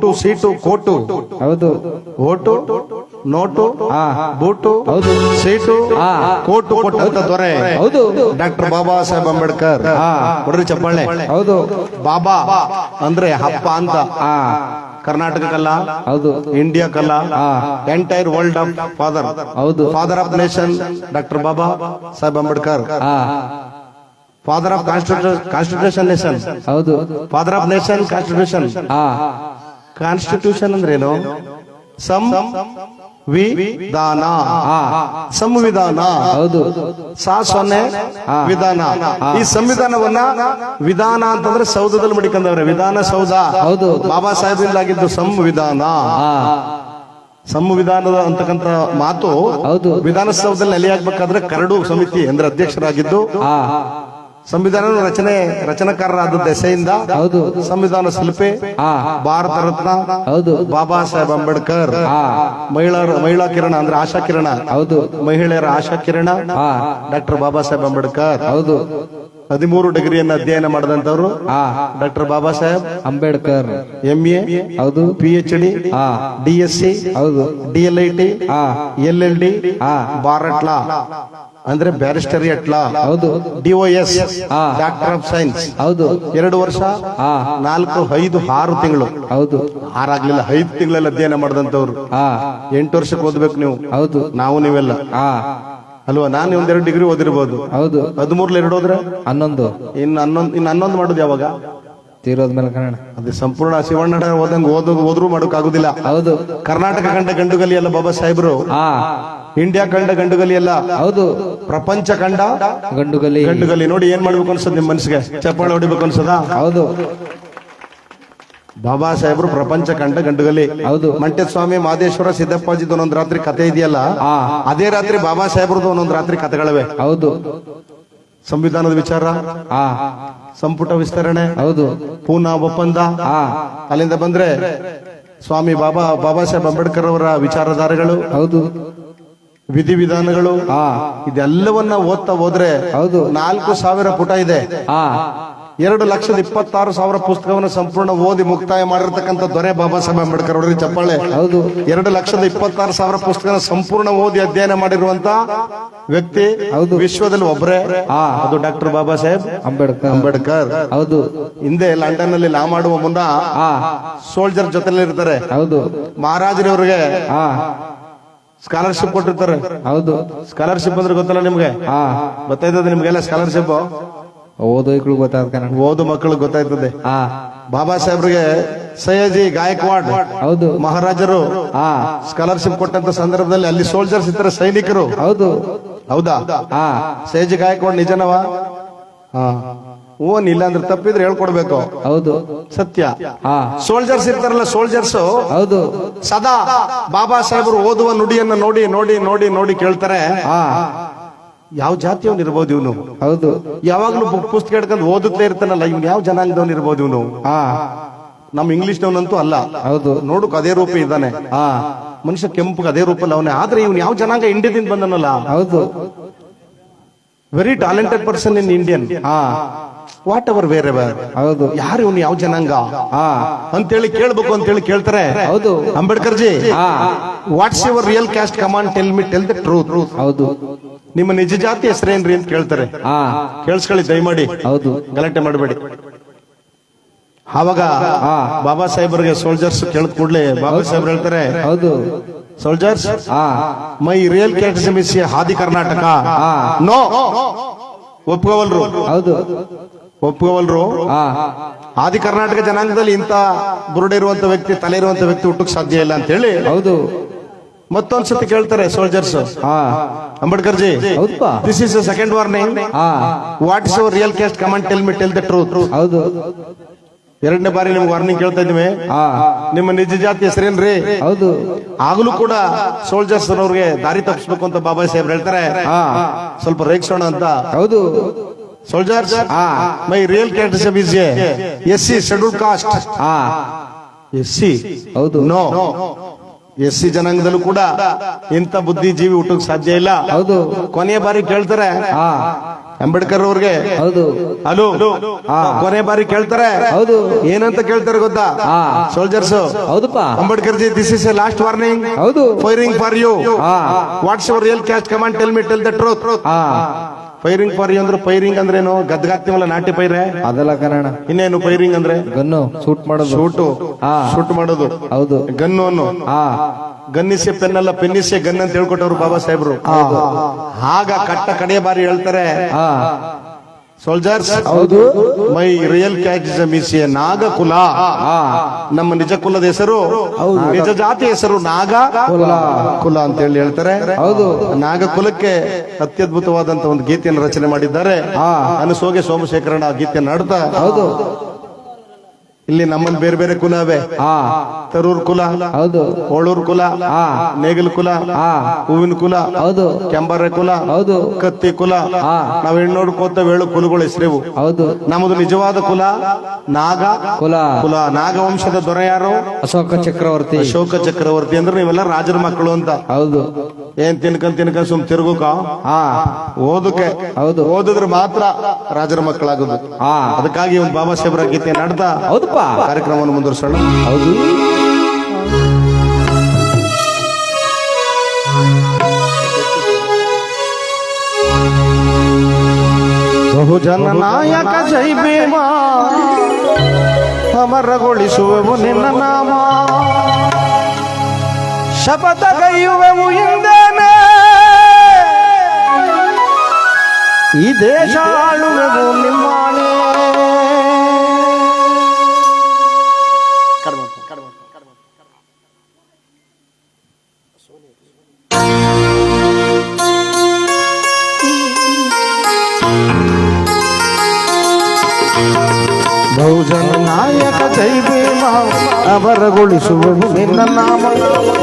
Boot seat coat. ಹೌದು. Vote note ಹಾ boot ಹೌದು. ಸೀಟು ಹಾ. ಕೋಟು ಕೊಟ್ಟಂತ ದೊರೆ ಹೌದು. ಡಾಕ್ಟರ್ ಬಾಬಾ ಸಾಹೇಬ್ ಅಂಬೇಡ್ಕರ್. ಹಾ. ಕೊಡ್ರಿ ಚಪ್ಪಾಳೆ. ಹೌದು. ಬಾಬಾ ಅಂದ್ರೆ ಹಬ್ಬ ಅಂತ. ಕರ್ನಾಟಕ ಕಲ್ಲ ಹೌದು. ಇಂಡಿಯಾ ಕಲ್ಲ ಎಂಟೈರ್ ವರ್ಲ್ಡ್ ಆಫ್ ಫಾದರ್. ಹೌದು. Father of nation doctor Baba Saheb Ambedkar. Father of constitution nation. ಹೌದು. Father of nation constitution. ಹಾ ಕಾನ್ಸ್ಟಿಟ್ಯೂಷನ್ ಅಂದ್ರೆ ಏನು ಸಂ ವಿಧಾನ ಸಂವಿಧಾನ. ಹೌದು. ಸಾ ಸೊನ್ನೆ ವಿಧಾನ. ಈ ಸಂವಿಧಾನವನ್ನ ವಿಧಾನ ಅಂತಂದ್ರೆ ಸೌಧದಲ್ಲಿ ಮಡಿಕೊಂಡವ್ರೆ. ವಿಧಾನ ಸೌಧ. ಹೌದು. ಬಾಬಾ ಸಾಹೇಬ್ರಿಂದಾಗಿದ್ದು ಸಂವಿಧಾನ. ಸಂವಿಧಾನದ ಅಂತಕ್ಕಂತ ಮಾತು ಹೌದು. ವಿಧಾನಸೌಧದಲ್ಲಿ ನೆಲೆಯಾಗಬೇಕಾದ್ರೆ ಕರಡು ಸಮಿತಿ ಅಂದ್ರೆ ಅಧ್ಯಕ್ಷರಾಗಿದ್ದು ಸಂವಿಧಾನ ರಚನೆ ರಚನಾಕಾರರಾದ ದೆಸೆಯಿಂದ ಹೌದು. ಸಂವಿಧಾನ ಶಿಲ್ಪಿ ಭಾರತ ರತ್ನ ಹೌದು. ಬಾಬಾ ಸಾಹೇಬ್ ಅಂಬೇಡ್ಕರ್ ಮಹಿಳಾ ಮಹಿಳಾ ಕಿರಣ ಅಂದ್ರೆ ಆಶಾ ಕಿರಣ. ಹೌದು. ಮಹಿಳೆಯರ ಆಶಾ ಕಿರಣ. ಡಾಕ್ಟರ್ ಬಾಬಾ ಸಾಹೇಬ್ ಅಂಬೇಡ್ಕರ್. ಹೌದು. ಹದಿಮೂರು ಡಿಗ್ರಿಯನ್ನು ಅಧ್ಯಯನ ಮಾಡಿದಂತವ್ರು doctor Baba Saheb. Ambedkar. M A ಹೌದು. P H D D S C ಹೌದು. D L I T L L D ಹಾ. Bar at law. ಅಂದ್ರೆ ಬ್ಯಾರಿಸ್ಟರಿಯಟ್ ಲಾ ಹೌದು. DOS S doctor of science ಹೌದು. ಎರಡು ವರ್ಷ ನಾಲ್ಕು ಐದು ಆರು ತಿಂಗಳು. ಹೌದು. ಆರಾಗ್ಲಿಲ್ಲ ಐದು ತಿಂಗಳಲ್ಲಿ ಅಧ್ಯಯನ ಮಾಡಿದಂತವ್ರು ಎಂಟು ವರ್ಷಕ್ಕೆ ಓದ್ಬೇಕು ನೀವು. ಹೌದು. ನಾವು ನೀವೆಲ್ಲ. ಅಲ್ವಾ? ನಾನು ಒಂದೆರಡು ಡಿಗ್ರಿ ಓದಿರ್ಬೋದು. ಹೌದು. ಹದಿಮೂರ್ಲ ಎರಡು ಹೋದ್ರೆ? ಹನ್ನೊಂದು. ಇನ್ ಹನ್ನೊಂದು ಇನ್ನು ಹನ್ನೊಂದು ಮಾಡೋದು ಯಾವಾಗ? ತೀರೋದ್ಮೇಲೆ ಕನ್ನಡ ಅದು ಸಂಪೂರ್ಣ ಶಿವಣ್ಣ ಓದಂಗ್ ಓದೋದು ಓದ್ರು ಮಾಡೋಕ್ ಆಗುದಿಲ್ಲ ಹೌದು. ಕರ್ನಾಟಕ ಕಂಡ ಗಂಡುಗಲಿ ಅಲ್ಲ ಬಾಬಾ ಸಾಹೇಬ್ರು. ಇಂಡಿಯಾ ಕಂಡ ಗಂಡುಗಲಿ ಅಲ್ಲ ಹೌದು. ಪ್ರಪಂಚ ಕಂಡ? ಗಂಡುಗಲಿ. ಗಂಡುಗಲಿ ನೋಡಿ ಏನ್ ಮಾಡ್ಬೇಕು ಅನ್ಸದ್ ನಿಮ್ ಮನ್ಸಿಗೆ ಚಪ್ಪಾಳೆ ಹೊಡಿಬೇಕು ಅನ್ಸದ ಹೌದು. ಬಾಬಾ ಸಾಹೇಬರು ಪ್ರಪಂಚ ಕಂಡ ಗಂಡುಗಲಿ. ಹೌದು. ಮಂಟೆ ಸ್ವಾಮಿ ಮಾದೇಶ್ವರ ಸಿದ್ದಪ್ಪಾಜಿದ್ ಒಂದೊಂದ್ ರಾತ್ರಿ ಕತೆ ಇದೆಯಲ್ಲ? ಅದೇ ರಾತ್ರಿ ಬಾಬಾ ಸಾಹೇಬ್ರದ್ದು ಒಂದೊಂದ್ ರಾತ್ರಿ ಕತೆಗಳವೆ. ಹೌದು. ಸಂವಿಧಾನದ ವಿಚಾರ? ಸಂಪುಟ ವಿಸ್ತರಣೆ? ಹೌದು. ಪೂನಾ ಒಪ್ಪಂದ? ಅಲ್ಲಿಂದ ಬಂದ್ರೆ ಸ್ವಾಮಿ ಬಾಬಾ ಬಾಬಾ ಸಾಹೇಬ್ ಅಂಬೇಡ್ಕರ್ ಅವರ ವಿಚಾರಧಾರೆಗಳು? ಹೌದು. ವಿಧಿವಿಧಾನಗಳು ಇದೆಲ್ಲವನ್ನ ಓದ್ತಾ ಹೋದ್ರೆ ಹೌದು. ನಾಲ್ಕು ಸಾವಿರ ಪುಟ ಇದೆ. ಎರಡು ಲಕ್ಷದ ಇಪ್ಪತ್ತಾರು ಸಾವಿರ ಪುಸ್ತಕವನ್ನು ಸಂಪೂರ್ಣ ಓದಿ ಮುಕ್ತಾಯ ಮಾಡಿರ್ತಕ್ಕಂಥ ದೊರೆ ಬಾಬಾ ಸಾಹೇಬ್ ಅಂಬೇಡ್ಕರ್ ಅವರಿಗೆ ಚಪ್ಪಾಳೆ. ಹೌದು. ಎರಡು ಲಕ್ಷದ ಇಪ್ಪತ್ತಾರು ಸಾವಿರ ಪುಸ್ತಕ ಸಂಪೂರ್ಣ ಓದಿ ಅಧ್ಯಯನ ಮಾಡಿರುವಂತ ವ್ಯಕ್ತಿ ಹೌದು. ವಿಶ್ವದಲ್ಲಿ ಒಬ್ಬರೇ ಅದು ಡಾಕ್ಟರ್ ಬಾಬಾ ಸಾಹೇಬ್ ಅಂಬೇಡ್ಕರ್. ಅಂಬೇಡ್ಕರ್. ಹೌದು. ಹಿಂದೆ ಲಂಡನ್ನಲ್ಲಿ ಲಾ ಮಾಡುವ ಮುನ್ನ ಸೋಲ್ಜರ್ ಜೊತೆಲಿ ಇರ್ತಾರೆ ಹೌದು. ಮಹಾರಾಜರವ್ರಿಗೆ ಸ್ಕಾಲರ್ಶಿಪ್ ಕೊಟ್ಟಿರ್ತಾರೆ. ಹೌದು. ಸ್ಕಾಲರ್ಶಿಪ್ ಅಂದ್ರೆ ಗೊತ್ತಲ್ಲ ನಿಮ್ಗೆ? ಹಾ. ಗೊತ್ತಾಯ್ತದ ನಿಮ್ಗೆಲ್ಲ ಸ್ಕಾಲರ್ಶಿಪ್ ಓದೋಕ್ಳು ಗೊತ್ತಾಗ ಓದು ಮಕ್ಕಳು ಗೊತ್ತಾಯ್ತದೆ. ಹಾ. ಬಾಬಾ ಸಾಹೇಬ್ರಿಗೆ ಸಯ್ಯಜಿ ಗಾಯಕ್ವಾಡ್ ಹೌದು. ಮಹಾರಾಜರು ಹಾ. ಸ್ಕಾಲರ್ಶಿಪ್ ಕೊಟ್ಟಂತ ಸಂದರ್ಭದಲ್ಲಿ ಅಲ್ಲಿ ಸೋಲ್ಜರ್ಸ್ ಇರ್ತಾರೆ ಸೈನಿಕರು. ಹೌದು. ಹೌದಾ? ಹಾ. ಸಯ್ಯಜಿ ಗಾಯಕ್ವಾಡ್ ನಿಜನವಾ? ಹಾ. ಓನ್ ಇಲ್ಲ ಅಂದ್ರೆ ತಪ್ಪಿದ್ರೆ ಹೇಳ್ಕೊಡ್ಬೇಕು. ಹೌದು. ಸತ್ಯ. ಸೋಲ್ಜರ್ಸ್ ಇರ್ತಾರಲ್ಲ ಸೋಲ್ಜರ್ಸ್ ಹೌದು. ಸದಾ ಬಾಬಾ ಸಾಹೇಬರು ಓದುವ ನುಡಿಯನ್ನ ನೋಡಿ ನೋಡಿ ನೋಡಿ ನೋಡಿ ಕೇಳ್ತಾರೆ. ಯಾವ ಜಾತಿಯವನ್ ಇರ್ಬೋದು ಇವನು? ಹೌದು. ಯಾವಾಗ್ಲೂ ಪುಸ್ತಕ ಹಿಡ್ಕೊಂಡು ಓದುತ್ತಲೇ ಇರ್ತಾನಲ್ಲ ಇವ್ನು ಯಾವ ಜನಾಂಗದವನ್ ಇರ್ಬೋದು ಇವನು? ಹಾ. ನಮ್ ಇಂಗ್ಲಿಷ್ನವನಂತೂ ಅಲ್ಲ. ಹೌದು. ನೋಡಕ್ ಅದೇ ರೂಪ ಇದ್ದಾನೆ. ಹಾ. ಮನುಷ್ಯ ಕೆಂಪು ಅದೇ ರೂಪಲ್ಲಿ ಅವನೇ. ಆದ್ರೆ ಇವನು ಯಾವ ಜನಾಂಗ ಇಂಡಿಯಾದಿಂದ ಬಂದನಲ್ಲ? ಹೌದು. Very talented person in Indian ಹಾ. ವಾಟ್ ಅವರ್ ವೇರ್ ಅವರ್ ಹೌದು. ಯಾರು ಇವನು? ಯಾವ ಜನಾಂಗ? ಅಂತೇಳಿ ಕೇಳ್ಬೇಕು ಅಂತೇಳಿ ಕೇಳ್ತಾರೆ. ಹೌದು. Ambedkar ji what's your real caste command tell me tell the truth ಹೌದು. ನಿಮ್ಮ ನಿಜ ಜಾತಿ ಹೆಸರೇನ್ರಿ ಅಂತ ಕೇಳ್ತಾರೆ. ಕೇಳಿಸ್ಕೊಳ್ಳಿ ದಯಮಾಡಿ. ಹೌದು. ಗಲಾಟೆ ಮಾಡಬೇಡಿ. ಆವಾಗ ಬಾಬಾ ಸಾಹೇಬ್ರಿಗೆ ಸೋಲ್ಜರ್ಸ್ ಕೇಳಿದ ಕೂಡಲೇ ಬಾಬಾ ಸಾಹೇಬ್ರು ಹೇಳ್ತಾರೆ ಹೌದು. ಸೋಲ್ಜರ್ಸ್ ಮೈ ರಿಯಲ್ ಕ್ಯಾಸ್ಟ್ ಹಾದಿ ಕರ್ನಾಟಕ. ನೋ ಒಪ್ಕೋವಲ್ರು. ಹೌದು. ಒಪ್ಕೋವಲ್ರು ಆದಿ ಕರ್ನಾಟಕ ಜನಾಂಗದಲ್ಲಿ ಇಂತ ಬುರುಡೆ ಇರುವಂತ ವ್ಯಕ್ತಿ ತಲೆ ಇರುವಂತ ವ್ಯಕ್ತಿ ಹುಟ್ಟಕ್ ಸಾಧ್ಯ ಇಲ್ಲ ಅಂತ ಹೇಳಿ ಹೌದು. ಮತ್ತೊಂದ್ಸತಿ ಕೇಳ್ತಾರೆ soldiers Ambedkar ji this is second warning what is our real caste command tell me tell the truth ಹೌದು. ಎರಡನೇ ಬಾರಿ ನಿಮ್ಗೆ ವಾರ್ನಿಂಗ್ ಕೇಳ್ತಾ ಇದೀವಿ ಹಾ ನಿಮ್ಮ ನಿಜ ಜಾತಿ ಹೆಸರೇನ್ರಿ ಹೌದು. ಆಗಲೂ ಕೂಡ ಸೋಲ್ಜರ್ಸ್ ಅವ್ರಿಗೆ ದಾರಿ ತಪ್ಪಿಸ್ಬೇಕು ಅಂತ ಬಾಬಾ ಸಾಹೇಬ್ರು ಹೇಳ್ತಾರೆ. ಸ್ವಲ್ಪ ರೇಗಿಸೋಣ ಅಂತ. ಹೌದು. ಸೋಲ್ಜರ್ಸ್ ಹಾ my real ಕ್ಯಾಟಸ್ is S C schedule caste ಹಾ ಎಸ್ ಸಿ ಹೌದು. ನೋ ಎಸ್ ಸಿ ಜನಾಂಗದಲ್ಲೂ ಕೂಡ ಇಂಥ ಬುದ್ಧಿಜೀವಿ ಹುಟ್ಟಕ್ ಸಾಧ್ಯ ಇಲ್ಲ. ಹೌದು. ಕೊನೆಯ ಬಾರಿ ಕೇಳ್ತಾರೆ. ಹಾ ಅಂಬೇಡ್ಕರ್ ಅವ್ರಿಗೆ. ಹೌದು. ಹಲೋ ಕೊನೆ ಬಾರಿ ಕೇಳ್ತಾರೆ. ಹೌದು. ಏನಂತ ಕೇಳ್ತಾರೆ ಗೊತ್ತಾ? ಹಾ ಸೋಲ್ಜರ್ಸ್ ಹೌದಪ್ಪ. Ambedkar ji this is a last warning ಹೌದು. ಫೈರಿಂಗ್ ಫಾರ್ ಯು ಹಾ what's your real caste command tell me tell the truth ಹಾ ಫೈರಿಂಗ್ ಫಾರ್ ಯು ಅಂದ್ರೆ ಫೈರಿಂಗ್ ಅಂದ್ರೇನು ಗದ್ಗಾಕ್ತಿವಲ್ಲ ನಾಟಿ ಪೈರೆ? ಅದೆಲ್ಲ ಕಾರಣ. ಇನ್ನೇನು ಫೈರಿಂಗ್ ಅಂದ್ರೆ? ಗನ್ನು ಶೂಟ್ ಮಾಡೋದು. ಶೂಟು. ಹಾ. ಶೂಟ್ ಮಾಡೋದು. ಹೌದು. ಗನ್ನು ಅನ್ನು. ಹಾ. ಗನ್ನಿಸೆ ಪೆನ್ನಲ್ಲ ಪೆನ್ನಿಸೆ ಗನ್ ಅಂತ ಹೇಳ್ಕೊಟ್ಟವ್ರು ಬಾಬಾ ಸಾಹೇಬ್ರು. ಆಗ ಕಟ್ಟ ಕಡೆಯ ಬಾರಿ ಹೇಳ್ತಾರೆ. ಸೋಲ್ಜರ್ಸ್ ಹೌದು. My real casteism is a ನಾಗ ಕುಲ ನಮ್ಮ ನಿಜ ಕುಲದ ಹೆಸರು ನಿಜ ಜಾತಿ ಹೆಸರು ನಾಗ ಕುಲ. ಅಂತ ಹೇಳಿ ಹೇಳ್ತಾರೆ. ಹೌದು. ನಾಗ ಕುಲಕ್ಕೆ ಅತ್ಯದ್ಭುತವಾದಂತ ಒಂದು ಗೀತೆಯನ್ನು ರಚನೆ ಮಾಡಿದ್ದಾರೆ. ಅನಸೋಗೆ ಸೋಮಶೇಖರಣ ಆ ಗೀತೆಯನ್ನು ಹಾಡ್ತಾ ಹೌದು. ಇಲ್ಲಿ ನಮ್ಮನ್ ಬೇರೆ ಬೇರೆ ಕುಲ ಅವೆ ಹಾ. ತರೂರ್ ಕುಲ ಹೌದು. ಹೋಳೂರ್ ಕುಲ ನೇಗಿಲ್ ಕುಲ ಹೂವಿನ ಕುಲ ಹೌದು. ಕೆಂಬಾರೆ ಕುಲ ಹೌದು. ಕತ್ತಿ ಕುಲ. ನಾವ್ ಹೆಣ್ಣೋಡ್ಕೋತ ಹೇಳು ಕುಲಗಳು ಹೆಸರಿವು. ಹೌದು. ನಮ್ಮದು ನಿಜವಾದ ಕುಲ ನಾಗ. ಕುಲ. ಕುಲ ನಾಗವಂಶದ ದೊರೆ ಯಾರು? ಅಶೋಕ ಚಕ್ರವರ್ತಿ. ಅಶೋಕ ಚಕ್ರವರ್ತಿ ಅಂದ್ರೆ ನೀವೆಲ್ಲ ರಾಜರ ಮಕ್ಕಳು ಅಂತ. ಹೌದು. ಏನ್ ತಿನ್ಕೊಂಡ್ ತಿನ್ಕೊಂಡ್ ಸುಮ್ ತಿರುಗುಕ? ಓದಕ್ಕೆ ಹೌದು. ಓದಿದ್ರೆ ಮಾತ್ರ ರಾಜರ ಮಕ್ಕಳಾಗೋದು. ಅದಕ್ಕಾಗಿ ಒಂದು ಬಾಬಾ ಸಾಹೇಬ್ರ ಗೀತೆ ನಡೆದ. ಹೌದಪ್ಪ ಕಾರ್ಯಕ್ರಮವನ್ನು ಮುಂದುವರ್ಸೋಣ ಹೌದು ಬಹುಜನ ನಾಯಕ ಜೈ ಭೀಮ ಅಮರಗೊಳಿಸುವೆವು ನಿನ್ನ ನಾಮ ಶಪಥ ಕೈಯುವೆವು ಹಿಂದೇನೆ ಈ ದೇಶ ಆಳುವೆವು ನಿಮ್ಮಾಣೆ ಬಹುಜನ ನಾಯಕ ಜೈ ಭೀಮ ಅಮರಗೊಳಿಸುವೆವು ನಿನ್ನ ನಾಮ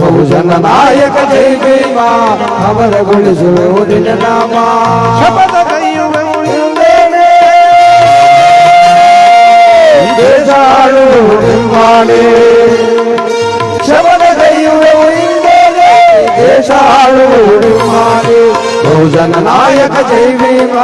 ಬಹುಜನ ನಾಯಕ ಜೈ ಭೀಮ ಅಮರಗೊಳಿಸುವುದು ನಿನ್ನ ನಾಮ ಶಪಥ ಕೈಯುವೆವು ಹಿಂದೇನೆ ದೇಶ ಆಳುವುದು ನಿಮ್ಮಾಣೆ. ಶಬದ ಕೈಯುವೆವು ಹಿಂದೇನೆ, ದೇಶ ಆಳುವುದು ನಿಮ್ಮಾಣೆ. ಬಹುಜನ ನಾಯಕ ಜೈ ಭೀಮ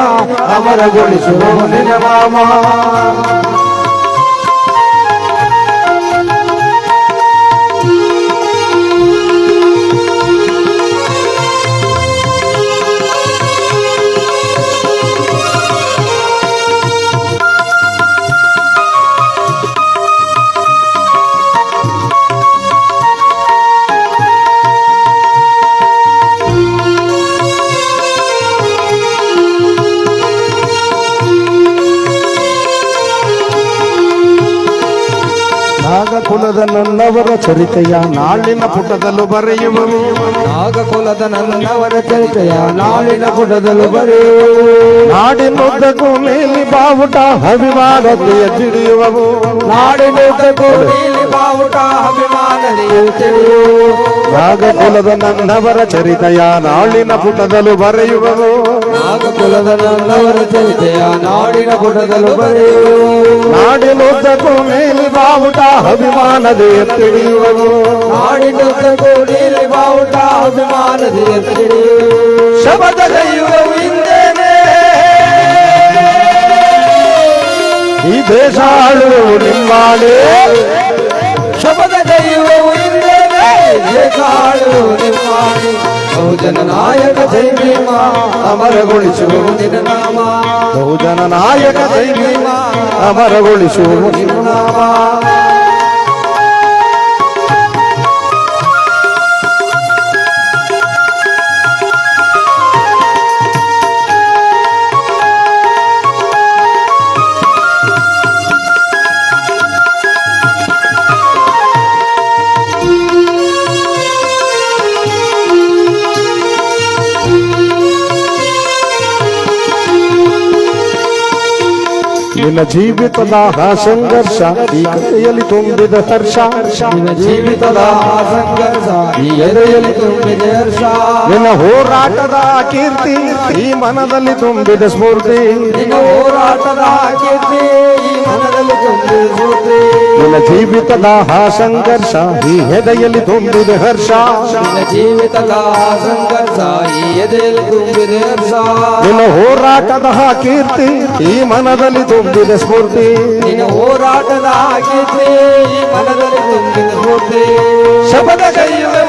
ನಾಗಕುಲದ ನನ್ನವರ ಚರಿತೆಯ ನಾಳಿನ ಪುಟದಲ್ಲೂ ಬರೆಯುವವು ನಾಗಕುಲದ ನನ್ನವರ ಚರಿತೆಯ ನಾಳಿನ ಪುಟದಲ್ಲೂ ಬರೆಯುವ ನಾಡಿನುದ್ದಕ್ಕೂ ಮೇಲಿ ಬಾವುಟ ಅಭಿಮಾನತೆಯ ತಿಳಿಯುವವು ನಾಡಿನುದ್ದಕ್ಕೂ ಮೇಲಿ ಬಾವುಟ ಅಭಿಮಾನತೆಯ ತಿಳಿಯು ನಾಗಕುಲದ ನನ್ನವರ ಚರಿತೆಯ ನಾಳಿನ ಪುಟದಲ್ಲೂ ಬರೆಯುವವು ನಾಗಕುಲದ ನನ್ನವರ ಚರಿತೆಯ ನಾಡಿನ ಪುಟದಲ್ಲೂ ಬರೆಯು ನಾಡಿನುದ್ದಕ್ಕೂ ನೀಲಿ ಬಾವುಟ ಅಭಿಮಾನತೆಯ ತಿಳಿಯುವವು. ನಾಡಿನುದ್ದಕ್ಕೂ ನೀಲಿ ಬಾವುಟ ಅಭಿಮಾನದೆಯ ತಿಳಿಯು ಶಬದ ಕೈಯುವವು ಹಿಂದೇನೆ ಈ ದೇಶ ಶಬದ ಕೈಯುವವು ಹಿಂದೇನೆ ಕಾಳು ನಿಮ್ಮಾಡಿ ಬಹುಜನ ನಾಯಕ ಜೈ ಭೀಮ ಅಮರಗೊಳಿಸು ನಿನ್ನ ನಾಮ. ಬಹುಜನ ನಾಯಕ ಜೈ ಭೀಮ ಅಮರಗೊಳಿಸು ನಿನ್ನ ನಾಮ. ನಿನ್ನ ಜೀವಿತದ ಸಂಘರ್ಷ ಈ ಕಥೆಯಲ್ಲಿ ತುಂಬಿದ ಹರ್ಷ. ನಿನ್ನ ಜೀವಿತದ ಸಂಘರ್ಷ ಈ ಎದೆಯಲ್ಲಿ ತುಂಬಿದೆ ಹರ್ಷ. ನಿನ್ನ ಹೋರಾಟದ ಕೀರ್ತಿ ಈ ಮನದಲ್ಲಿ ತುಂಬಿದ ಸ್ಫೂರ್ತಿ. ನಿನ್ನ ಹೋರಾಟದ ಕೀರ್ತಿ ಈ ಮನದಲ್ಲಿ ತುಂಬಿದೆ ಸ್ಫೂರ್ತಿ. ನಿನ್ನ ಜೀವಿತದ ಸಂಘರ್ಷ ಈ ಎದೆಯಲ್ಲಿ ತುಂಬಿದ ಹರ್ಷ. ನಿನ್ನ ಜೀವಿತದ ಸಂಘರ್ಷ ಈ ಎದೆಯಲ್ಲಿ ತುಂಬಿದೆ ಹರ್ಷ. ನಿನ್ನ ಹೋರಾಟದ ಕೀರ್ತಿ ಈ ಮನದಲ್ಲಿ ತುಂಬಿದ ಸ್ಫೂರ್ತಿ. ನಿನ್ನ ಹೋರಾಟದ ಕೀರ್ತಿ ಈ ಮನದಲ್ಲಿ ತುಂಬಿದೆ ಸ್ಫೂರ್ತಿ. ಶಬದ ಕೈಯುವೆವು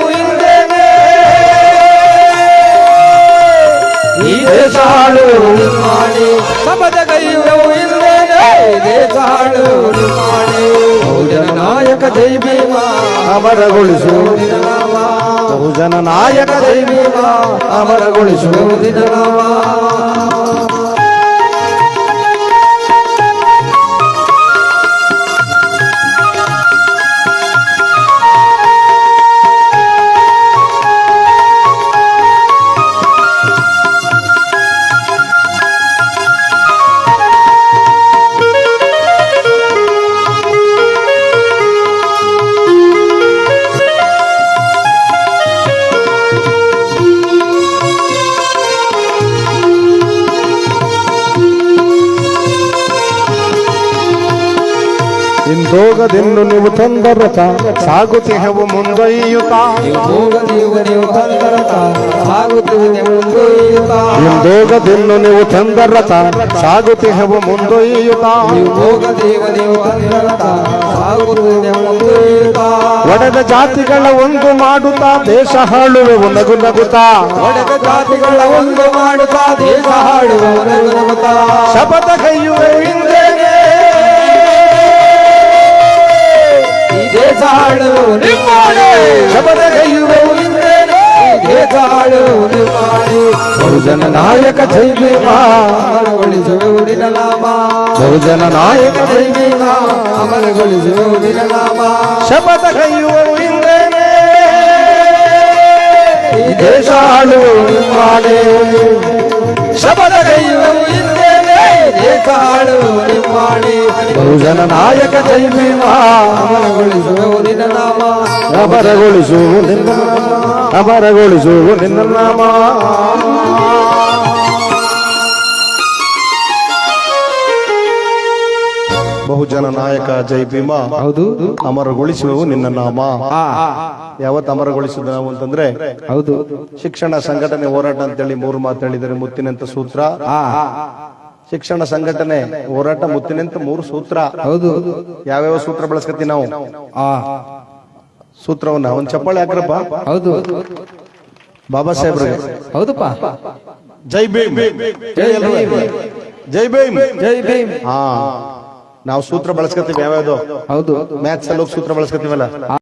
ಈ ಸಾಳು ಮಾಡಿ ಸಬದ ಕೈಯೋ ಇಲ್ಲೇನೆ. ಈ ಸಾಳು ಮಾಡಿ ಬಹುಜನ ನಾಯಕ ಜೈ ಭೀಮ. ಅಮರಗೊಳಿಸು ಬಹುಜನ ನಾಯಕ ಜೈ ಭೀಮ. ಅಮರಗೊಳಿಸುವ ದಿನ ಇಂದೋಗದಿನ್ನು ನೀವು ತಂದರತ. ಸಾಗುತ್ತಿಹವು ಮುಂದೊಯ್ಯುತ್ತ. ನೀವು ಹೋಗ ನೀವು ತಂದರತ. ಸಾಗುತ್ತಿಹವು ಮುಂದೊಯ್ಯುತ್ತ. ಒಡೆದ ಜಾತಿಗಳ ಒಂದು ಮಾಡುತ್ತಾ. ದೇಶ ಹಾಳುವೆವು ನಗು ನಗುತ್ತಾ. ಒಡೆದ ಜಾತಿಗಳ ಒಂದು ಮಾಡುತ್ತಾ. ದೇಶ ಹಾಡುವ ನಗುತ್ತಾ. ಶಪಥ ಕೈಯುವೆ ಹಿಂದೇನೆ ಈ ದೇಶ ಹಾಡುವ ನಿಮ್ಮಾಡೆ ಶಬದ ಕೈಯುವೆವು ಹಿಂದೇನೆ ಈ ದೇಶ ಹಾಡುವ ನಿಮ್ಮಾಡೆ ಬಹುಜನ ನಾಯಕ ಜೈ ಭೀಮ ಅಮರಗೊಳಿಸುವೆವು ನಿನ್ನ ನಾಮ ಬಹುಜನ ನಾಯಕ ಜೈ ಭೀಮ ಬಹುಜನ ನಾಯಕ ಜೈ ಭೀಮ ಅಮರಗೊಳಿಸುವ ನಿನ್ನ ನಾಮ. ಅಮರಗೊಳಿಸು ನಿನ್ನ ನಿನ್ನ ನಾಮ ಬಹುಜನ ನಾಯಕ ಜೈ ಭೀಮ ಹೌದು. ಅಮರಗೊಳಿಸುವವು ನಿನ್ನ ನಾಮ ಯಾವತ್ತು ಅಮರಗೊಳಿಸಿದ ನಾವು ಅಂತಂದ್ರೆ ಹೌದು. ಶಿಕ್ಷಣ ಸಂಘಟನೆ ಹೋರಾಟ ಅಂತೇಳಿ ಮೂರು ಮಾತು ಹೇಳಿದರೆ ಮುತ್ತಿನಂತ ಸೂತ್ರ. ಶಿಕ್ಷಣ ಸಂಘಟನೆ ಹೋರಾಟ ಮುತ್ತಿನಂತ ಮೂರು ಸೂತ್ರ. ಹೌದು. ಯಾವ್ಯಾವ ಸೂತ್ರ ಬಳಸ್ಕತ್ತೀವಿ ನಾವು? ಸೂತ್ರವನ್ನ ಒಂದ್ ಚಪ್ಪಾಳೆ ಹಾಕ್ರಪ್ಪ. ಹೌದು. ಬಾಬಾ ಸಾಹೇಬ್ರಿಗೆ. ಹೌದಪ್ಪ. ಜೈ ಭೀಮ್. ಜೈ ಭೀಮ್. ಜೈ ಭೀಮ್. ಜೈ ಭೀಮ್. ಹಾ. ನಾವು ಸೂತ್ರ ಬಳಸ್ಕತ್ತೀವಿ ಯಾವ್ಯಾವ್ದು? ಹೌದು. ಮ್ಯಾಥ್ಸ್ ಅಲ್ಲಿ ಹೋಗಿ ಸೂತ್ರ ಬಳಸ್ಕತ್ತೀವಲ್ಲ?